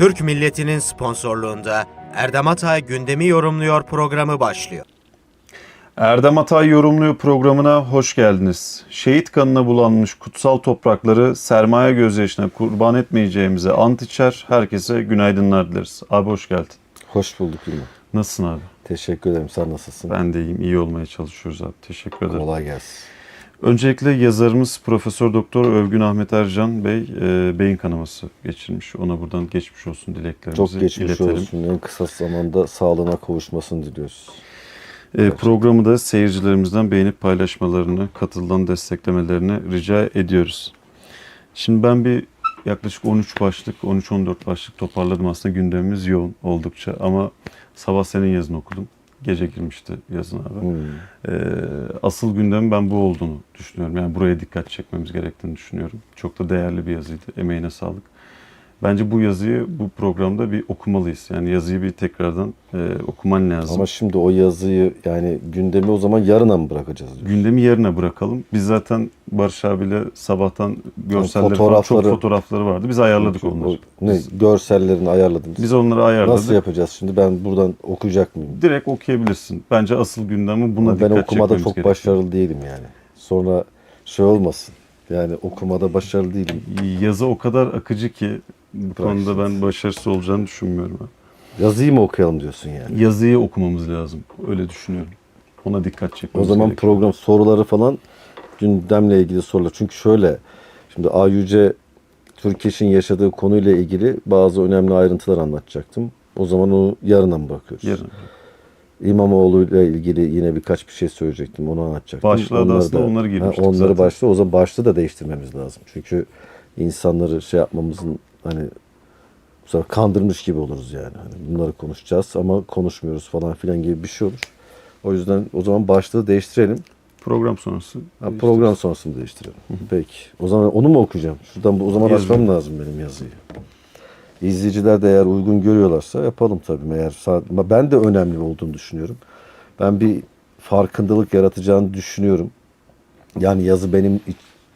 Türk milletinin sponsorluğunda Erdem Atay gündemi yorumluyor programı başlıyor. Erdem Atay Yorumluyor programına hoş geldiniz. Şehit kanına bulanmış kutsal toprakları sermaye gözyaşına kurban etmeyeceğimize ant içer. Herkese günaydınlar dileriz. Abi hoş geldin. Hoş bulduk Yılmaz. Nasılsın abi? Teşekkür ederim. Sen nasılsın? Ben de iyiyim. iyi olmaya çalışıyoruz abi. Teşekkür ederim. Kolay gelsin. Öncelikle yazarımız Profesör Doktor Övgün Ahmet Ercan Bey e, beyin kanaması geçirmiş. Ona buradan geçmiş olsun dileklerimizi Çok geçmiş iletelim. olsun. En kısa zamanda sağlığına kavuşmasını diliyoruz. E, programı da seyircilerimizden beğenip paylaşmalarını, katılan desteklemelerini rica ediyoruz. Şimdi ben bir yaklaşık 13 başlık, 13-14 başlık toparladım. Aslında gündemimiz yoğun oldukça ama sabah senin yazını okudum. Gece girmişti yazın abi. Hmm. Ee, asıl gündem ben bu olduğunu düşünüyorum. Yani buraya dikkat çekmemiz gerektiğini düşünüyorum. Çok da değerli bir yazıydı. Emeğine sağlık. Bence bu yazıyı bu programda bir okumalıyız. Yani yazıyı bir tekrardan e, okuman lazım. Ama şimdi o yazıyı yani gündemi o zaman yarına mı bırakacağız? diyor. Gündemi yerine bırakalım. Biz zaten Barış abiyle sabahtan görselleri falan çok fotoğrafları- fotoğrafları vardı. Biz ayarladık onları. o- Ne görsellerini ayarladınız. Biz onları ayarladık. Nasıl yapacağız şimdi? Ben buradan okuyacak mıyım? Direkt okuyabilirsin. Bence asıl gündemi buna Ama ben dikkat okumada çekmemiz çok gerekiyor. başarılı değilim yani. Sonra şey olmasın. Yani okumada başarılı değilim. Yazı o kadar akıcı ki bu konuda ben başarısız olacağını düşünmüyorum. ben. Yazıyı mı okuyalım diyorsun yani? yazıyı okumamız lazım. Öyle düşünüyorum. Ona dikkat O çekmemiz zaman gerekiyor. program soruları falan gündemle ilgili sorular. Çünkü şöyle şimdi AYÜC Türkeş'in yaşadığı konuyla ilgili bazı önemli ayrıntılar anlatacaktım. O zaman onu yarına mı bakıyoruz? Yarın. İmamoğlu ile ilgili yine birkaç bir şey söyleyecektim. Onu anlatacaktım. Başlığa da aslında onları girmiştik onları zaten. başta o zaman başlığı da değiştirmemiz lazım. Çünkü insanları şey yapmamızın hani bu sefer kandırmış gibi oluruz yani. Hani bunları konuşacağız ama konuşmuyoruz falan filan gibi bir şey olur. O yüzden o zaman başlığı değiştirelim. Program sonrası. Ha, program sonrasını değiştirelim. Peki. O zaman onu mu okuyacağım? Şuradan o zaman Yazın. açmam lazım benim yazıyı. İzleyiciler de eğer uygun görüyorlarsa yapalım tabii. Eğer ben de önemli olduğunu düşünüyorum. Ben bir farkındalık yaratacağını düşünüyorum. Yani yazı benim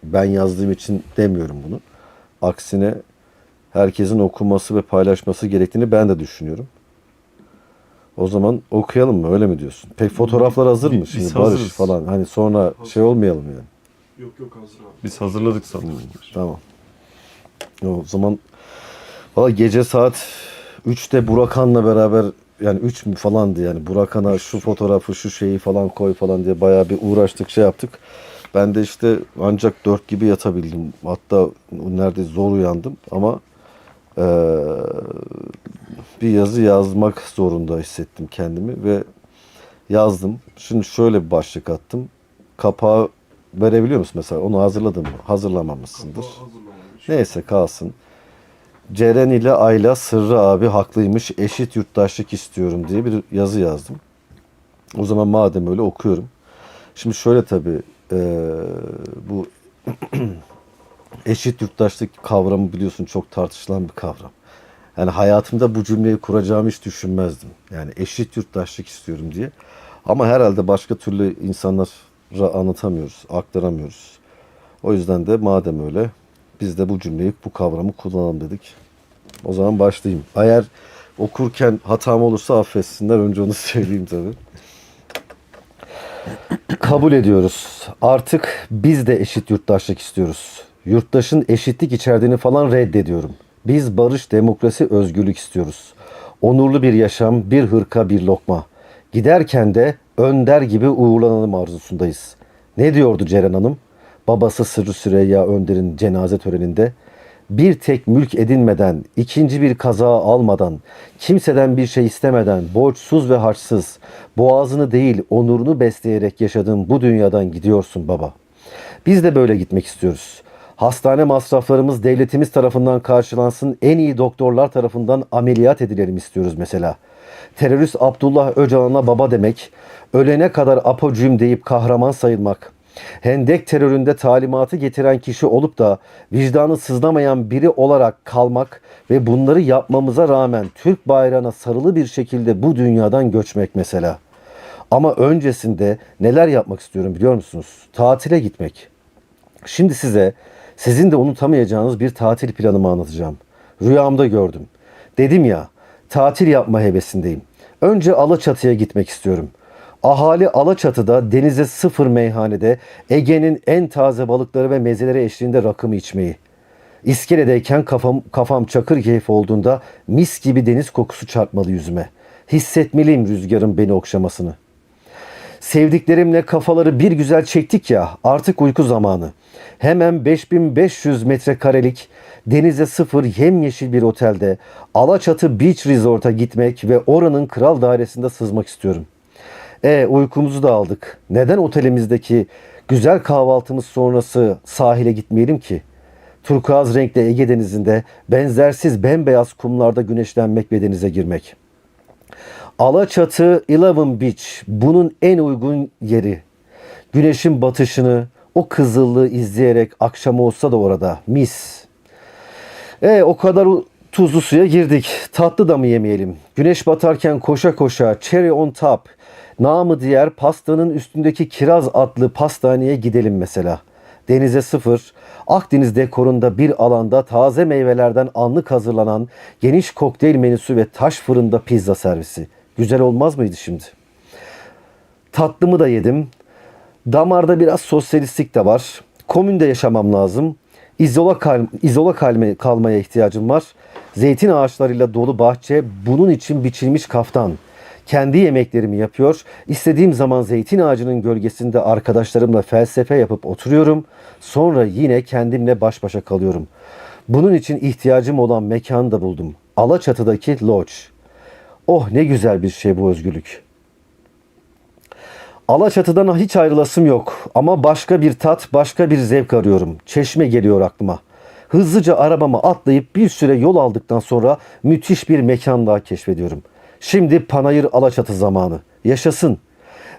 ben yazdığım için demiyorum bunu. Aksine herkesin okuması ve paylaşması gerektiğini ben de düşünüyorum. O zaman okuyalım mı? Öyle mi diyorsun? Pek fotoğraflar hazır mı Biz şimdi hazırız. Barış falan? Hani sonra şey olmayalım yani. Yok yok hazır abi. Biz hazırladık zaten. Tamam. O zaman valla gece saat 3'te Burakan'la beraber yani 3 mü falandı yani Burakan'a şu fotoğrafı şu şeyi falan koy falan diye bayağı bir uğraştık şey yaptık. Ben de işte ancak 4 gibi yatabildim. Hatta nerede zor uyandım ama bir yazı yazmak zorunda hissettim kendimi ve yazdım. Şimdi şöyle bir başlık attım. Kapağı verebiliyor musun mesela? Onu hazırladın mı? Hazırlamamışsındır. Hazırlamamış. Neyse kalsın. Ceren ile Ayla Sırrı abi haklıymış eşit yurttaşlık istiyorum diye bir yazı yazdım. O zaman madem öyle okuyorum. Şimdi şöyle tabii eee, bu eşit yurttaşlık kavramı biliyorsun çok tartışılan bir kavram. Yani hayatımda bu cümleyi kuracağımı hiç düşünmezdim. Yani eşit yurttaşlık istiyorum diye. Ama herhalde başka türlü insanlara anlatamıyoruz, aktaramıyoruz. O yüzden de madem öyle biz de bu cümleyi, bu kavramı kullanalım dedik. O zaman başlayayım. Eğer okurken hatam olursa affetsinler. Önce onu söyleyeyim tabii. Kabul ediyoruz. Artık biz de eşit yurttaşlık istiyoruz. Yurttaşın eşitlik içerdiğini falan reddediyorum. Biz barış, demokrasi, özgürlük istiyoruz. Onurlu bir yaşam, bir hırka, bir lokma. Giderken de önder gibi uğurlanalım arzusundayız. Ne diyordu Ceren Hanım? Babası Sırrı Süreyya Önder'in cenaze töreninde bir tek mülk edinmeden, ikinci bir kaza almadan, kimseden bir şey istemeden, borçsuz ve harçsız, boğazını değil onurunu besleyerek yaşadığın bu dünyadan gidiyorsun baba. Biz de böyle gitmek istiyoruz. Hastane masraflarımız devletimiz tarafından karşılansın, en iyi doktorlar tarafından ameliyat edilelim istiyoruz mesela. Terörist Abdullah Öcalan'a baba demek, ölene kadar apocüm deyip kahraman sayılmak, Hendek teröründe talimatı getiren kişi olup da vicdanı sızlamayan biri olarak kalmak ve bunları yapmamıza rağmen Türk bayrağına sarılı bir şekilde bu dünyadan göçmek mesela. Ama öncesinde neler yapmak istiyorum biliyor musunuz? Tatile gitmek. Şimdi size sizin de unutamayacağınız bir tatil planımı anlatacağım. Rüyamda gördüm. Dedim ya, tatil yapma hevesindeyim. Önce Alaçatı'ya gitmek istiyorum. Ahali Alaçatı'da denize sıfır meyhanede Ege'nin en taze balıkları ve mezeleri eşliğinde rakımı içmeyi. İskeledeyken kafam, kafam çakır keyif olduğunda mis gibi deniz kokusu çarpmalı yüzüme. Hissetmeliyim rüzgarın beni okşamasını. Sevdiklerimle kafaları bir güzel çektik ya artık uyku zamanı. Hemen 5500 metrekarelik denize sıfır yemyeşil bir otelde Alaçatı Beach Resort'a gitmek ve oranın kral dairesinde sızmak istiyorum. E uykumuzu da aldık. Neden otelimizdeki güzel kahvaltımız sonrası sahile gitmeyelim ki? Turkuaz renkli Ege Denizi'nde benzersiz bembeyaz kumlarda güneşlenmek ve denize girmek. Alaçatı Eleven Beach bunun en uygun yeri. Güneşin batışını, o kızıllığı izleyerek akşam olsa da orada mis. E o kadar tuzlu suya girdik. Tatlı da mı yemeyelim? Güneş batarken koşa koşa cherry on top, namı diğer pastanın üstündeki kiraz adlı pastaneye gidelim mesela. Denize sıfır, Akdeniz dekorunda bir alanda taze meyvelerden anlık hazırlanan geniş kokteyl menüsü ve taş fırında pizza servisi. Güzel olmaz mıydı şimdi? Tatlımı da yedim. Damarda biraz sosyalistlik de var. Komünde yaşamam lazım. İzola, kal izola kalme- kalmaya ihtiyacım var. Zeytin ağaçlarıyla dolu bahçe bunun için biçilmiş kaftan. Kendi yemeklerimi yapıyor. İstediğim zaman zeytin ağacının gölgesinde arkadaşlarımla felsefe yapıp oturuyorum. Sonra yine kendimle baş başa kalıyorum. Bunun için ihtiyacım olan mekanı da buldum. Alaçatı'daki Lodge. Oh ne güzel bir şey bu özgürlük. Alaçatı'dan hiç ayrılasım yok ama başka bir tat, başka bir zevk arıyorum. Çeşme geliyor aklıma. Hızlıca arabama atlayıp bir süre yol aldıktan sonra müthiş bir mekan daha keşfediyorum. Şimdi Panayır Alaçatı zamanı. Yaşasın.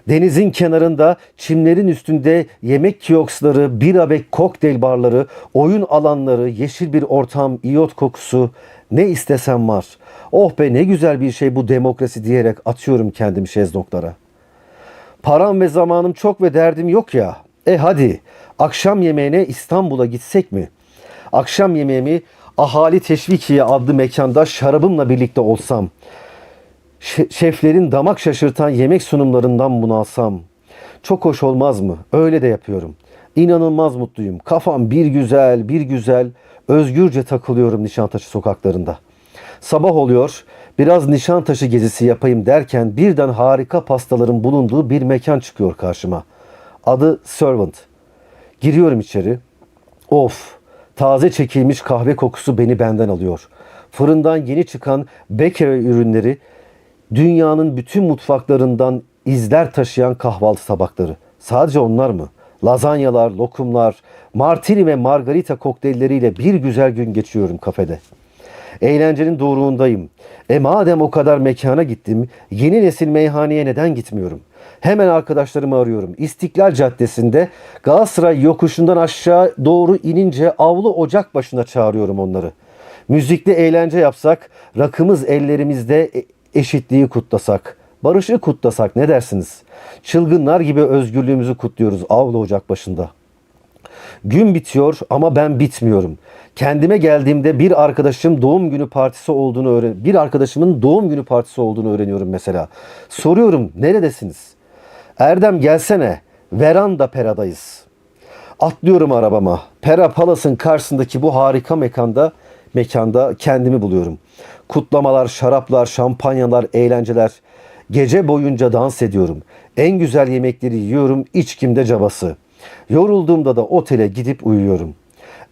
Denizin kenarında, çimlerin üstünde yemek kioskları, bira ve kokteyl barları, oyun alanları, yeşil bir ortam, iyot kokusu ne istesem var. Oh be ne güzel bir şey bu demokrasi diyerek atıyorum kendimi şezlonglara. Param ve zamanım çok ve derdim yok ya. E hadi akşam yemeğine İstanbul'a gitsek mi? Akşam yemeğimi Ahali Teşvikiye adlı mekanda şarabımla birlikte olsam. Şe- şeflerin damak şaşırtan yemek sunumlarından bunalsam. Çok hoş olmaz mı? Öyle de yapıyorum. İnanılmaz mutluyum. Kafam bir güzel, bir güzel. Özgürce takılıyorum Nişantaşı sokaklarında. Sabah oluyor. Biraz Nişantaşı gezisi yapayım derken birden harika pastaların bulunduğu bir mekan çıkıyor karşıma. Adı Servant. Giriyorum içeri. Of! Taze çekilmiş kahve kokusu beni benden alıyor. Fırından yeni çıkan Bakery ürünleri dünyanın bütün mutfaklarından izler taşıyan kahvaltı tabakları. Sadece onlar mı? Lazanyalar, lokumlar, martini ve margarita kokteylleriyle bir güzel gün geçiyorum kafede. Eğlencenin doğruğundayım. E madem o kadar mekana gittim, yeni nesil meyhaneye neden gitmiyorum? Hemen arkadaşlarımı arıyorum. İstiklal Caddesi'nde Galatasaray yokuşundan aşağı doğru inince avlu ocak başına çağırıyorum onları. Müzikli eğlence yapsak, rakımız ellerimizde e- eşitliği kutlasak, barışı kutlasak ne dersiniz? Çılgınlar gibi özgürlüğümüzü kutluyoruz avlu ocak başında. Gün bitiyor ama ben bitmiyorum. Kendime geldiğimde bir arkadaşım doğum günü partisi olduğunu öğren bir arkadaşımın doğum günü partisi olduğunu öğreniyorum mesela. Soruyorum neredesiniz? Erdem gelsene. Veranda Pera'dayız. Atlıyorum arabama. Pera Palas'ın karşısındaki bu harika mekanda mekanda kendimi buluyorum. Kutlamalar, şaraplar, şampanyalar, eğlenceler. Gece boyunca dans ediyorum. En güzel yemekleri yiyorum, içkimde cabası. Yorulduğumda da otele gidip uyuyorum.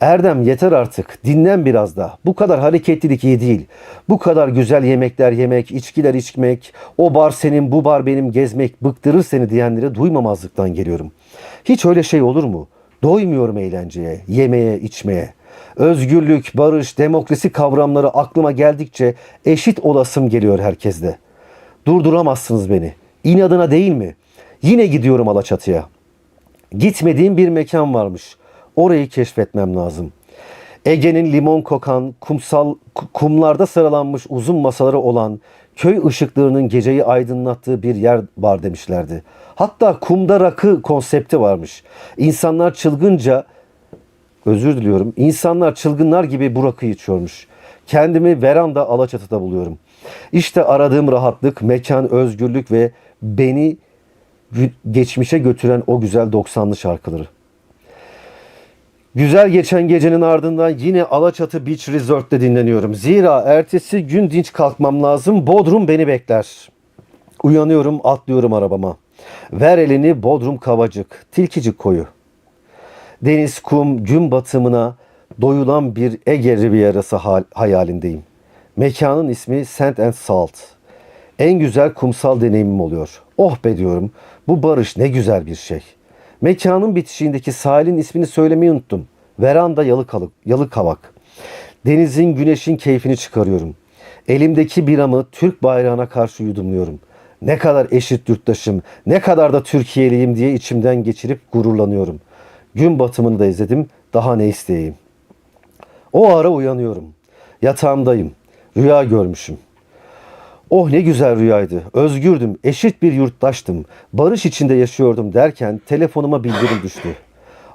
Erdem yeter artık. Dinlen biraz da. Bu kadar hareketlilik iyi değil. Bu kadar güzel yemekler yemek, içkiler içmek, o bar senin, bu bar benim gezmek bıktırır seni diyenlere duymamazlıktan geliyorum. Hiç öyle şey olur mu? Doymuyorum eğlenceye, yemeye, içmeye. Özgürlük, barış, demokrasi kavramları aklıma geldikçe eşit olasım geliyor herkeste. Durduramazsınız beni. İnadına değil mi? Yine gidiyorum Alaçatı'ya. Gitmediğim bir mekan varmış. Orayı keşfetmem lazım. Ege'nin limon kokan, kumsal ku- kumlarda sıralanmış uzun masaları olan köy ışıklarının geceyi aydınlattığı bir yer var demişlerdi. Hatta kumda rakı konsepti varmış. İnsanlar çılgınca özür diliyorum. İnsanlar çılgınlar gibi bu rakıyı içiyormuş. Kendimi veranda Alaçatı'da buluyorum. İşte aradığım rahatlık, mekan, özgürlük ve beni geçmişe götüren o güzel 90'lı şarkıları. Güzel geçen gecenin ardından yine Alaçatı Beach Resort'ta dinleniyorum. Zira ertesi gün dinç kalkmam lazım. Bodrum beni bekler. Uyanıyorum, atlıyorum arabama. Ver elini Bodrum Kavacık, Tilkicik koyu. Deniz, kum, gün batımına doyulan bir Ege Rivierası hayalindeyim. Mekanın ismi Sand and Salt. En güzel kumsal deneyimim oluyor. Oh be diyorum. Bu barış ne güzel bir şey. Mekanın bitişiğindeki sahilin ismini söylemeyi unuttum. Veranda Yalıkalık, Yalıkavak. Denizin, güneşin keyfini çıkarıyorum. Elimdeki biramı Türk bayrağına karşı yudumluyorum. Ne kadar eşit yurttaşım, ne kadar da Türkiye'liyim diye içimden geçirip gururlanıyorum. Gün batımını da izledim, daha ne isteyeyim. O ara uyanıyorum. Yatağımdayım. Rüya görmüşüm. Oh ne güzel rüyaydı. Özgürdüm, eşit bir yurttaştım. Barış içinde yaşıyordum derken telefonuma bildirim düştü.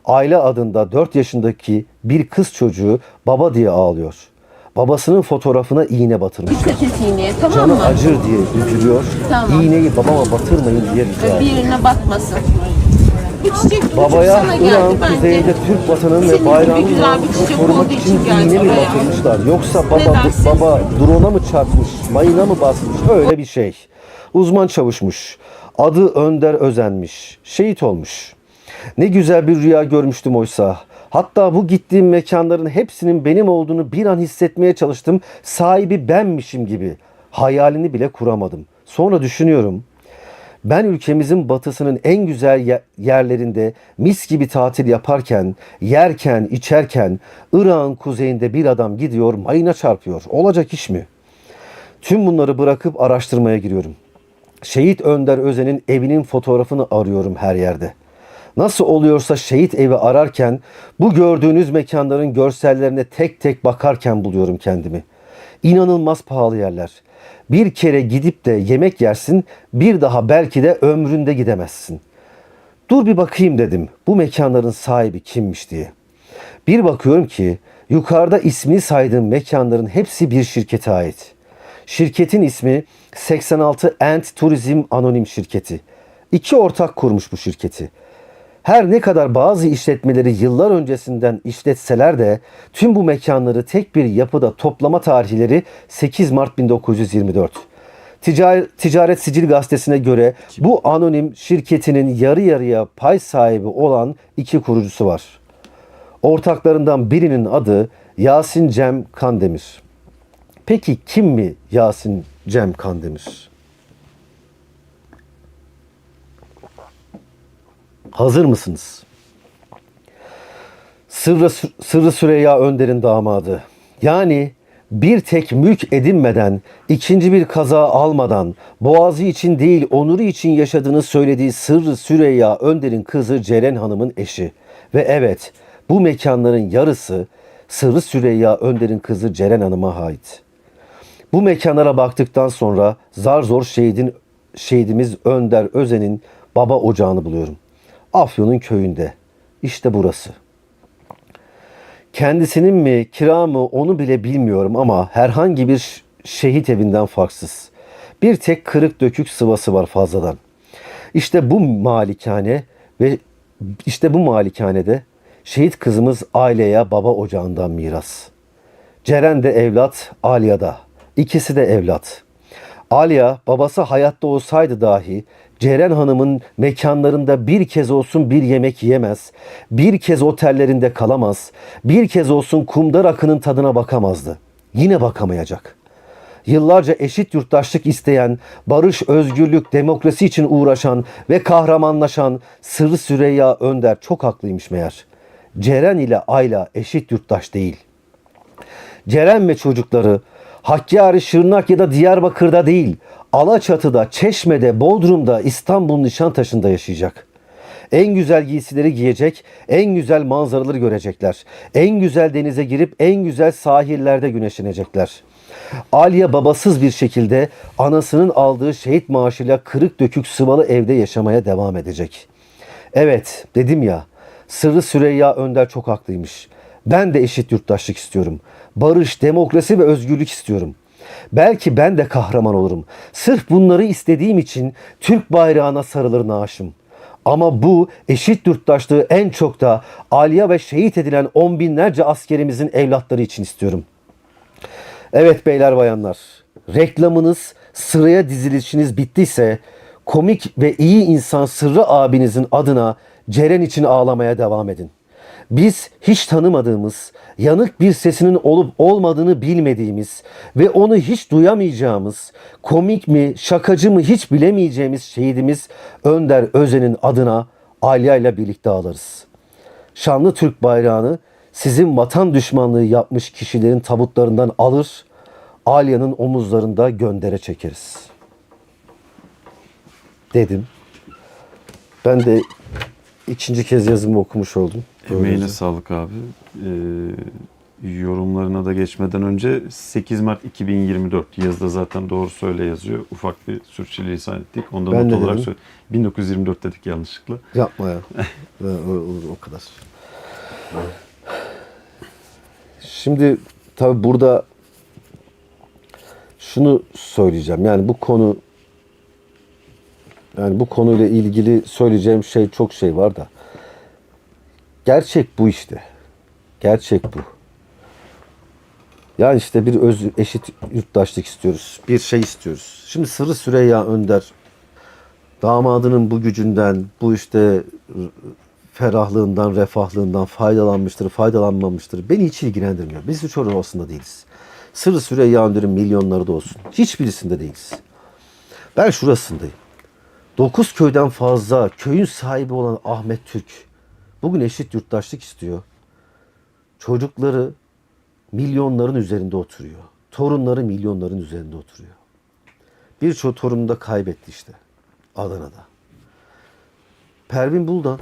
Aile adında 4 yaşındaki bir kız çocuğu baba diye ağlıyor. Babasının fotoğrafına iğne batırmışlar. Dikkat et iğneye tamam Canı mı? acır diye üzülüyor. Tamam. İğneyi babama batırmayın diye rica Bir ediyor. yerine batmasın. Bu çiçek, Babaya bence. kuzeyinde Türk vatanının ve çiçek korumak için iğne mi batırmışlar? Yoksa baba, baba drone'a mı çarpmış, mayına mı basmış? Öyle bir şey. Uzman çavuşmuş. Adı Önder Özenmiş. Şehit olmuş. Ne güzel bir rüya görmüştüm oysa. Hatta bu gittiğim mekanların hepsinin benim olduğunu bir an hissetmeye çalıştım. Sahibi benmişim gibi. Hayalini bile kuramadım. Sonra düşünüyorum. Ben ülkemizin batısının en güzel ye- yerlerinde mis gibi tatil yaparken, yerken, içerken Irak'ın kuzeyinde bir adam gidiyor mayına çarpıyor. Olacak iş mi? Tüm bunları bırakıp araştırmaya giriyorum. Şehit Önder Özen'in evinin fotoğrafını arıyorum her yerde. Nasıl oluyorsa şehit evi ararken bu gördüğünüz mekanların görsellerine tek tek bakarken buluyorum kendimi. İnanılmaz pahalı yerler. Bir kere gidip de yemek yersin, bir daha belki de ömründe gidemezsin. Dur bir bakayım dedim bu mekanların sahibi kimmiş diye. Bir bakıyorum ki yukarıda ismini saydığım mekanların hepsi bir şirkete ait. Şirketin ismi 86 Ant Turizm Anonim Şirketi. İki ortak kurmuş bu şirketi. Her ne kadar bazı işletmeleri yıllar öncesinden işletseler de tüm bu mekanları tek bir yapıda toplama tarihleri 8 Mart 1924. Ticaret, Ticaret Sicil Gazetesi'ne göre bu anonim şirketinin yarı yarıya pay sahibi olan iki kurucusu var. Ortaklarından birinin adı Yasin Cem Kandemir. Peki kim mi Yasin Cem Kandemir? Hazır mısınız? Sırrı, Sırrı Süreyya Önder'in damadı. Yani bir tek mülk edinmeden, ikinci bir kaza almadan, boğazı için değil onuru için yaşadığını söylediği Sırrı Süreyya Önder'in kızı Ceren Hanım'ın eşi. Ve evet bu mekanların yarısı Sırrı Süreyya Önder'in kızı Ceren Hanım'a ait. Bu mekanlara baktıktan sonra zar zor şehidin, şehidimiz Önder Özen'in baba ocağını buluyorum. Afyon'un köyünde. İşte burası. Kendisinin mi kira mı onu bile bilmiyorum ama herhangi bir şehit evinden farksız. Bir tek kırık dökük sıvası var fazladan. İşte bu malikane ve işte bu malikanede şehit kızımız aileye baba ocağından miras. Ceren de evlat, Alya da. İkisi de evlat. Alya babası hayatta olsaydı dahi Ceren Hanım'ın mekanlarında bir kez olsun bir yemek yemez, bir kez otellerinde kalamaz, bir kez olsun kumda rakının tadına bakamazdı. Yine bakamayacak. Yıllarca eşit yurttaşlık isteyen, barış, özgürlük, demokrasi için uğraşan ve kahramanlaşan Sırrı Süreyya Önder çok haklıymış meğer. Ceren ile Ayla eşit yurttaş değil. Ceren ve çocukları Hakkari, Şırnak ya da Diyarbakır'da değil, Alaçatı'da, Çeşme'de, Bodrum'da, İstanbul Nişantaşı'nda yaşayacak. En güzel giysileri giyecek, en güzel manzaraları görecekler. En güzel denize girip en güzel sahillerde güneşlenecekler. Alya babasız bir şekilde anasının aldığı şehit maaşıyla kırık dökük sıvalı evde yaşamaya devam edecek. Evet dedim ya Sırrı Süreyya Önder çok haklıymış. Ben de eşit yurttaşlık istiyorum. Barış, demokrasi ve özgürlük istiyorum. Belki ben de kahraman olurum. Sırf bunları istediğim için Türk bayrağına sarılır naaşım. Ama bu eşit yurttaşlığı en çok da Aliye ve şehit edilen on binlerce askerimizin evlatları için istiyorum. Evet beyler bayanlar, reklamınız, sıraya dizilişiniz bittiyse komik ve iyi insan Sırrı abinizin adına Ceren için ağlamaya devam edin. Biz hiç tanımadığımız, yanık bir sesinin olup olmadığını bilmediğimiz ve onu hiç duyamayacağımız, komik mi, şakacı mı hiç bilemeyeceğimiz şehidimiz Önder Özen'in adına Alya ile birlikte ağlarız. Şanlı Türk bayrağını sizin vatan düşmanlığı yapmış kişilerin tabutlarından alır, Alya'nın omuzlarında göndere çekeriz. Dedim. Ben de ikinci kez yazımı okumuş oldum. Emeğine Böylece. sağlık abi. Ee, yorumlarına da geçmeden önce 8 Mart 2024 yazıda zaten doğru söyle yazıyor. Ufak bir sürçülisan ettik. Ondan Ben not de olarak dedim. söyle. 1924 dedik yanlışlıkla. Yapma ya. O, o- o kadar. Şimdi tabi burada şunu söyleyeceğim. Yani bu konu yani bu konuyla ilgili söyleyeceğim şey çok şey var da. Gerçek bu işte. Gerçek bu. Yani işte bir öz eşit yurttaşlık istiyoruz. Bir şey istiyoruz. Şimdi Sırrı Süreyya Önder damadının bu gücünden, bu işte ferahlığından, refahlığından faydalanmıştır, faydalanmamıştır. Beni hiç ilgilendirmiyor. Biz hiç orada aslında değiliz. Sırrı Süreyya Önder'in milyonları da olsun. Hiçbirisinde değiliz. Ben şurasındayım. Dokuz köyden fazla köyün sahibi olan Ahmet Türk bugün eşit yurttaşlık istiyor. Çocukları milyonların üzerinde oturuyor. Torunları milyonların üzerinde oturuyor. Birçok torununu da kaybetti işte. Adana'da. Pervin Buldan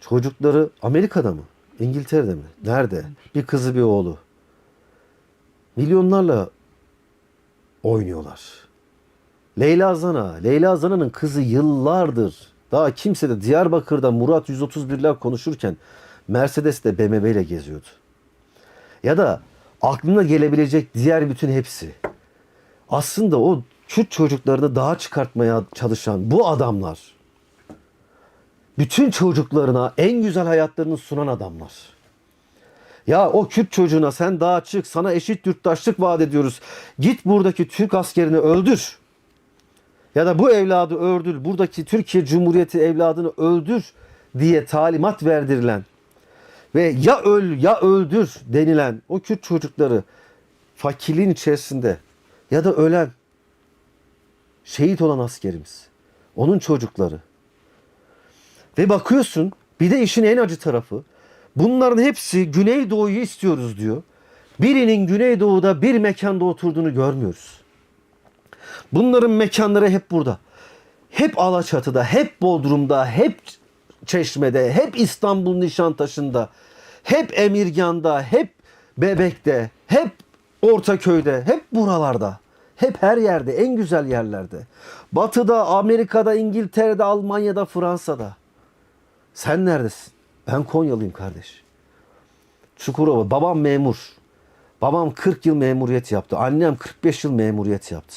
çocukları Amerika'da mı? İngiltere'de mi? Nerede? Bir kızı bir oğlu. Milyonlarla oynuyorlar. Leyla Zana, Leyla Zana'nın kızı yıllardır daha kimse de Diyarbakır'da Murat 131'ler konuşurken Mercedes'te BMW ile geziyordu. Ya da aklına gelebilecek diğer bütün hepsi. Aslında o Kürt çocuklarını daha çıkartmaya çalışan bu adamlar bütün çocuklarına en güzel hayatlarını sunan adamlar. Ya o Kürt çocuğuna sen daha çık sana eşit yurttaşlık vaat ediyoruz. Git buradaki Türk askerini öldür. Ya da bu evladı öldür. Buradaki Türkiye Cumhuriyeti evladını öldür diye talimat verdirilen ve ya öl ya öldür denilen o Kürt çocukları fakirliğin içerisinde ya da ölen şehit olan askerimiz. Onun çocukları. Ve bakıyorsun bir de işin en acı tarafı bunların hepsi Güneydoğu'yu istiyoruz diyor. Birinin Güneydoğu'da bir mekanda oturduğunu görmüyoruz. Bunların mekanları hep burada. Hep Alaçatı'da, hep Bodrum'da, hep Çeşme'de, hep İstanbul Nişantaşı'nda, hep Emirgan'da, hep Bebek'te, hep Ortaköy'de, hep buralarda. Hep her yerde, en güzel yerlerde. Batı'da, Amerika'da, İngiltere'de, Almanya'da, Fransa'da. Sen neredesin? Ben Konyalıyım kardeş. Çukurova. Babam memur. Babam 40 yıl memuriyet yaptı. Annem 45 yıl memuriyet yaptı.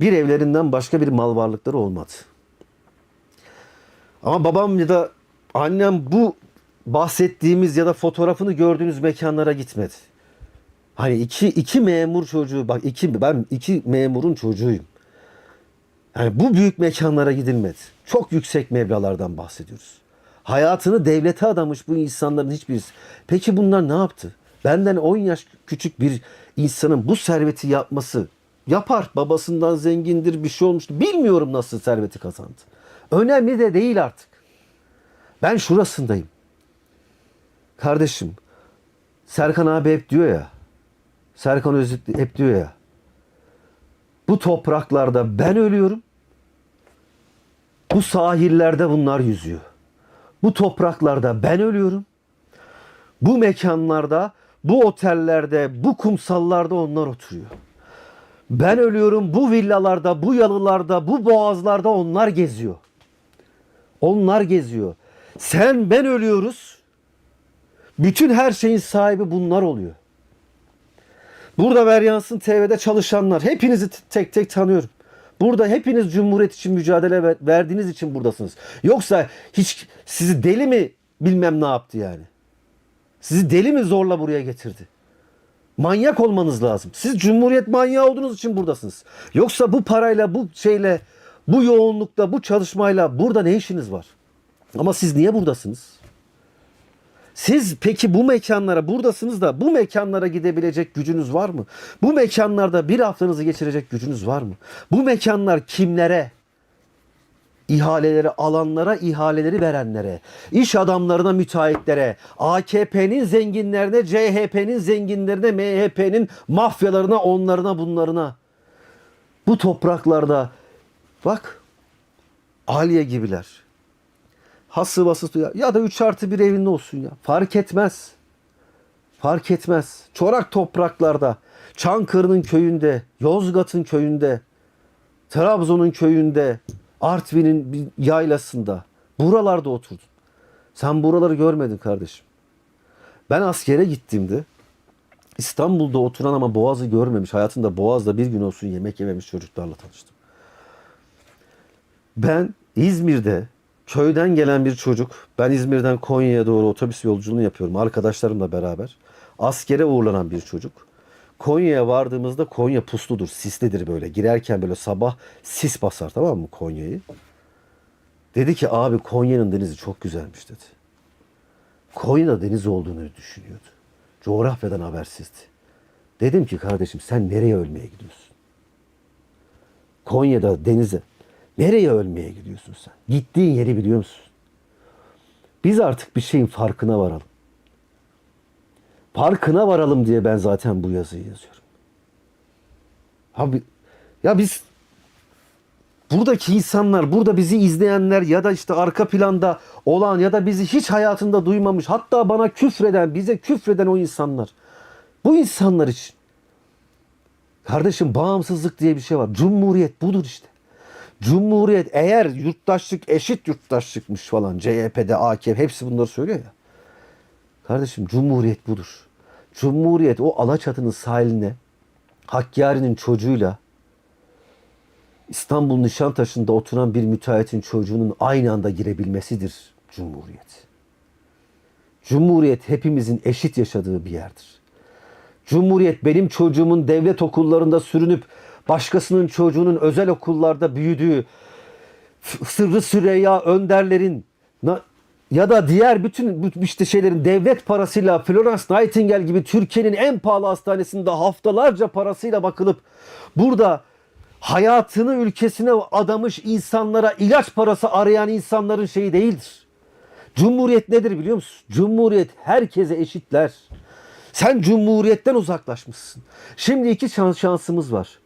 Bir evlerinden başka bir mal varlıkları olmadı. Ama babam ya da annem bu bahsettiğimiz ya da fotoğrafını gördüğünüz mekanlara gitmedi. Hani iki, iki memur çocuğu bak iki ben iki memurun çocuğuyum. Yani bu büyük mekanlara gidilmedi. Çok yüksek meblalardan bahsediyoruz. Hayatını devlete adamış bu insanların hiçbirisi. Peki bunlar ne yaptı? Benden 10 yaş küçük bir insanın bu serveti yapması yapar. Babasından zengindir bir şey olmuştu. Bilmiyorum nasıl serveti kazandı. Önemli de değil artık. Ben şurasındayım. Kardeşim Serkan abi hep diyor ya. Serkan Özit hep diyor ya. Bu topraklarda ben ölüyorum. Bu sahillerde bunlar yüzüyor. Bu topraklarda ben ölüyorum. Bu mekanlarda, bu otellerde, bu kumsallarda onlar oturuyor. Ben ölüyorum bu villalarda, bu yalılarda, bu boğazlarda onlar geziyor. Onlar geziyor. Sen ben ölüyoruz. Bütün her şeyin sahibi bunlar oluyor. Burada Veryansın TV'de çalışanlar hepinizi tek tek tanıyorum. Burada hepiniz Cumhuriyet için mücadele ver- verdiğiniz için buradasınız. Yoksa hiç sizi deli mi bilmem ne yaptı yani. Sizi deli mi zorla buraya getirdi? Manyak olmanız lazım. Siz Cumhuriyet manyağı olduğunuz için buradasınız. Yoksa bu parayla, bu şeyle, bu yoğunlukta, bu çalışmayla burada ne işiniz var? Ama siz niye buradasınız? Siz peki bu mekanlara buradasınız da bu mekanlara gidebilecek gücünüz var mı? Bu mekanlarda bir haftanızı geçirecek gücünüz var mı? Bu mekanlar kimlere? İhaleleri alanlara, ihaleleri verenlere, iş adamlarına, müteahhitlere, AKP'nin zenginlerine, CHP'nin zenginlerine, MHP'nin mafyalarına, onlarına, bunlarına. Bu topraklarda bak Aliye gibiler. Hası bası ya, ya da 3 artı bir evinde olsun ya. Fark etmez. Fark etmez. Çorak topraklarda, Çankırı'nın köyünde, Yozgat'ın köyünde, Trabzon'un köyünde, Artvin'in bir yaylasında, buralarda oturdun. Sen buraları görmedin kardeşim. Ben askere gittiğimde İstanbul'da oturan ama Boğaz'ı görmemiş, hayatında Boğaz'da bir gün olsun yemek yememiş çocuklarla tanıştım. Ben İzmir'de köyden gelen bir çocuk, ben İzmir'den Konya'ya doğru otobüs yolculuğunu yapıyorum arkadaşlarımla beraber. Askere uğurlanan bir çocuk. Konya'ya vardığımızda Konya pusludur, sislidir böyle. Girerken böyle sabah sis basar tamam mı Konya'yı? Dedi ki abi Konya'nın denizi çok güzelmiş dedi. Konya'da deniz olduğunu düşünüyordu. Coğrafyadan habersizdi. Dedim ki kardeşim sen nereye ölmeye gidiyorsun? Konya'da denize. Nereye ölmeye gidiyorsun sen? Gittiğin yeri biliyor musun? Biz artık bir şeyin farkına varalım. Farkına varalım diye ben zaten bu yazıyı yazıyorum. Abi ya biz buradaki insanlar, burada bizi izleyenler ya da işte arka planda olan ya da bizi hiç hayatında duymamış hatta bana küfreden, bize küfreden o insanlar. Bu insanlar için kardeşim bağımsızlık diye bir şey var. Cumhuriyet budur işte. Cumhuriyet eğer yurttaşlık eşit yurttaşlıkmış falan CHP'de AKP hepsi bunları söylüyor ya. Kardeşim Cumhuriyet budur. Cumhuriyet o Alaçatı'nın sahiline Hakkari'nin çocuğuyla İstanbul Nişantaşı'nda oturan bir müteahhitin çocuğunun aynı anda girebilmesidir Cumhuriyet. Cumhuriyet hepimizin eşit yaşadığı bir yerdir. Cumhuriyet benim çocuğumun devlet okullarında sürünüp başkasının çocuğunun özel okullarda büyüdüğü Sırrı Süreyya Önderlerin ya da diğer bütün işte şeylerin devlet parasıyla Florence Nightingale gibi Türkiye'nin en pahalı hastanesinde haftalarca parasıyla bakılıp burada hayatını ülkesine adamış insanlara ilaç parası arayan insanların şeyi değildir. Cumhuriyet nedir biliyor musun? Cumhuriyet herkese eşitler. Sen cumhuriyetten uzaklaşmışsın. Şimdi iki şans, şansımız var.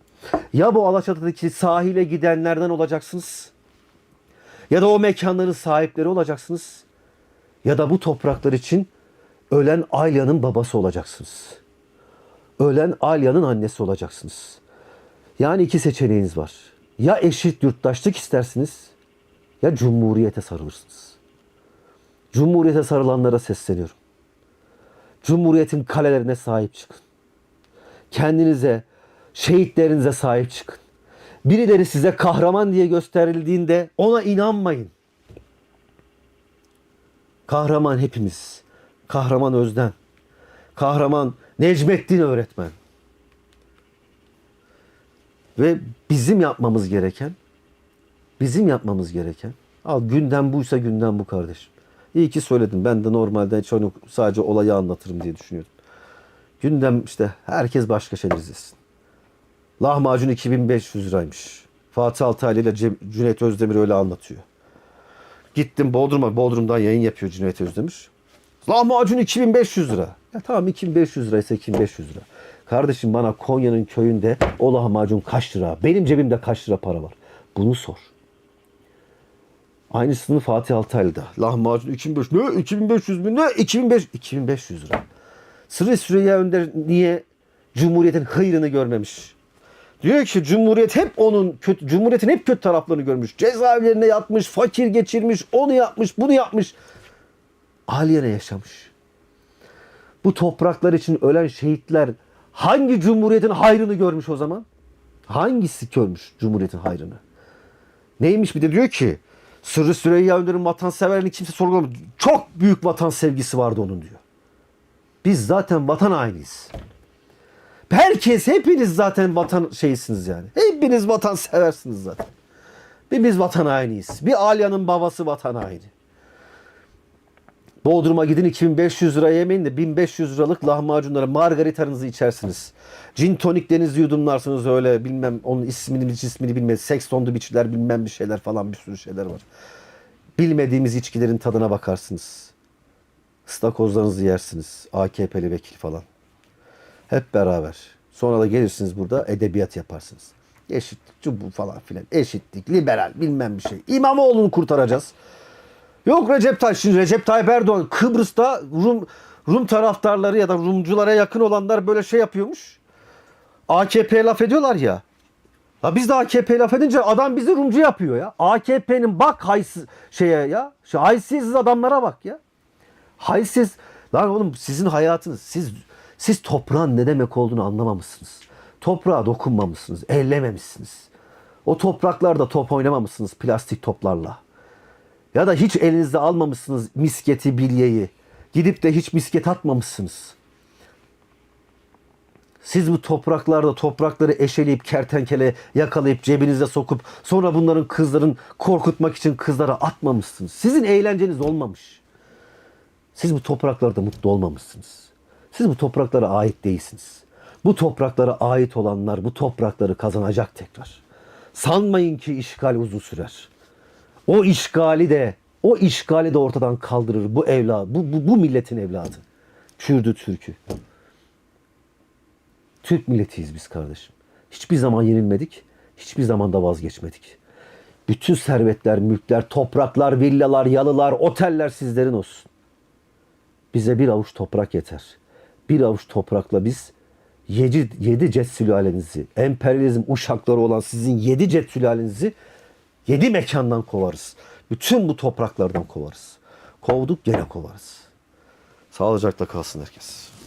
Ya bu Alaçatı'daki sahile gidenlerden olacaksınız. Ya da o mekanların sahipleri olacaksınız. Ya da bu topraklar için ölen Alya'nın babası olacaksınız. Ölen Alya'nın annesi olacaksınız. Yani iki seçeneğiniz var. Ya eşit yurttaşlık istersiniz ya cumhuriyete sarılırsınız. Cumhuriyete sarılanlara sesleniyorum. Cumhuriyetin kalelerine sahip çıkın. Kendinize, şehitlerinize sahip çıkın. Birileri size kahraman diye gösterildiğinde ona inanmayın. Kahraman hepimiz. Kahraman Özden. Kahraman Necmettin öğretmen. Ve bizim yapmamız gereken bizim yapmamız gereken al gündem buysa gündem bu kardeşim. İyi ki söyledim. Ben de normalde onu sadece olayı anlatırım diye düşünüyordum. Gündem işte herkes başka şeyler izlesin. Lahmacun 2500 liraymış. Fatih Altaylı ile Cüneyt Özdemir öyle anlatıyor. Gittim Bodrum'a. Bodrum'dan yayın yapıyor Cüneyt Özdemir. Lahmacun 2500 lira. Ya tamam 2500 liraysa 2500 lira. Kardeşim bana Konya'nın köyünde o lahmacun kaç lira? Benim cebimde kaç lira para var? Bunu sor. Aynısını Fatih Altaylı'da. Lahmacun 2500 ne? 2500 mü? Ne? 2500 2500 lira. Sırrı Süreyya Önder niye Cumhuriyet'in hayrını görmemiş? Diyor ki Cumhuriyet hep onun kötü, Cumhuriyet'in hep kötü taraflarını görmüş. Cezaevlerine yatmış, fakir geçirmiş, onu yapmış, bunu yapmış. Aliyene yaşamış. Bu topraklar için ölen şehitler hangi cumhuriyetin hayrını görmüş o zaman? Hangisi görmüş cumhuriyetin hayrını? Neymiş bir de diyor ki Sırrı Süreyya Önder'in vatanseverliğini kimse sorgulamıyor. Çok büyük vatan sevgisi vardı onun diyor. Biz zaten vatan hainiyiz. Herkes hepiniz zaten vatan şeysiniz yani. Hepiniz vatan seversiniz zaten. Bir biz vatan hainiyiz. Bir Alya'nın babası vatan haini. Bodrum'a gidin 2500 lira yemeyin de 1500 liralık lahmacunlara margaritanızı içersiniz. Gin toniklerinizi yudumlarsınız öyle bilmem onun ismini ismini bilmem seks tondu biçiler bilmem bir şeyler falan bir sürü şeyler var. Bilmediğimiz içkilerin tadına bakarsınız. Istakozlarınızı yersiniz. AKP'li vekil falan. Hep beraber. Sonra da gelirsiniz burada edebiyat yaparsınız. Eşitlik, cubu falan filan. Eşitlik, liberal bilmem bir şey. İmamoğlu'nu kurtaracağız. Yok Recep Tayyip. Şimdi Recep Tayyip Erdoğan Kıbrıs'ta Rum Rum taraftarları ya da Rumculara yakın olanlar böyle şey yapıyormuş. AKP laf ediyorlar ya. Ya biz de AKP laf edince adam bizi Rumcu yapıyor ya. AKP'nin bak haysiz şeye ya. Şu haysiz adamlara bak ya. Haysiz. Lan oğlum sizin hayatınız. Siz siz toprağın ne demek olduğunu anlamamışsınız. Toprağa dokunmamışsınız. Ellememişsiniz. O topraklarda top oynamamışsınız plastik toplarla. Ya da hiç elinizde almamışsınız misketi, bilyeyi. Gidip de hiç misket atmamışsınız. Siz bu topraklarda toprakları eşeleyip kertenkele yakalayıp cebinize sokup sonra bunların kızların korkutmak için kızlara atmamışsınız. Sizin eğlenceniz olmamış. Siz bu topraklarda mutlu olmamışsınız. Siz bu topraklara ait değilsiniz. Bu topraklara ait olanlar bu toprakları kazanacak tekrar. Sanmayın ki işgal uzun sürer. O işgali de o işgali de ortadan kaldırır bu evlad, bu, bu, bu milletin evladı. Kürdü Türk'ü. Türk milletiyiz biz kardeşim. Hiçbir zaman yenilmedik. Hiçbir zaman da vazgeçmedik. Bütün servetler, mülkler, topraklar, villalar, yalılar, oteller sizlerin olsun. Bize bir avuç toprak yeter. Bir avuç toprakla biz yedi, yedi cet sülalenizi, emperyalizm uşakları olan sizin yedi cet sülalenizi yedi mekandan kovarız. Bütün bu topraklardan kovarız. Kovduk gene kovarız. Sağlıcakla kalsın herkes.